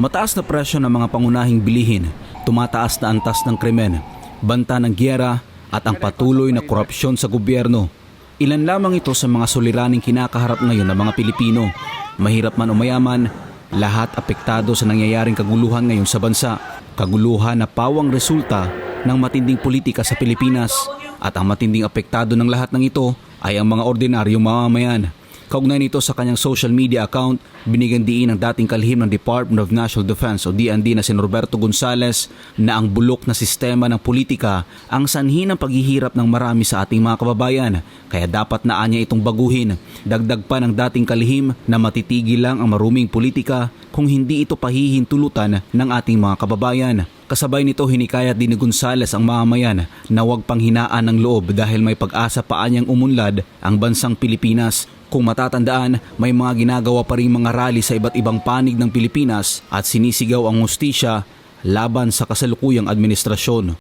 Mataas na presyo ng mga pangunahing bilihin, tumataas na antas ng krimen, banta ng gyera at ang patuloy na korupsyon sa gobyerno. Ilan lamang ito sa mga suliraning kinakaharap ngayon ng mga Pilipino. Mahirap man o mayaman, lahat apektado sa nangyayaring kaguluhan ngayon sa bansa. Kaguluhan na pawang resulta ng matinding politika sa Pilipinas at ang matinding apektado ng lahat ng ito ay ang mga ordinaryong mamamayan. Kaugnay nito sa kanyang social media account, binigyan diin ng dating kalihim ng Department of National Defense o DND na si Roberto Gonzales na ang bulok na sistema ng politika ang sanhi ng paghihirap ng marami sa ating mga kababayan. Kaya dapat na anya itong baguhin. Dagdag pa ng dating kalihim na matitigil lang ang maruming politika kung hindi ito pahihintulutan ng ating mga kababayan. Kasabay nito hinikayat din ni Gonzales ang mamamayan na huwag panghinaan ng loob dahil may pag-asa pa anyang umunlad ang bansang Pilipinas. Kung matatandaan, may mga ginagawa pa rin mga rally sa iba't ibang panig ng Pilipinas at sinisigaw ang hustisya laban sa kasalukuyang administrasyon.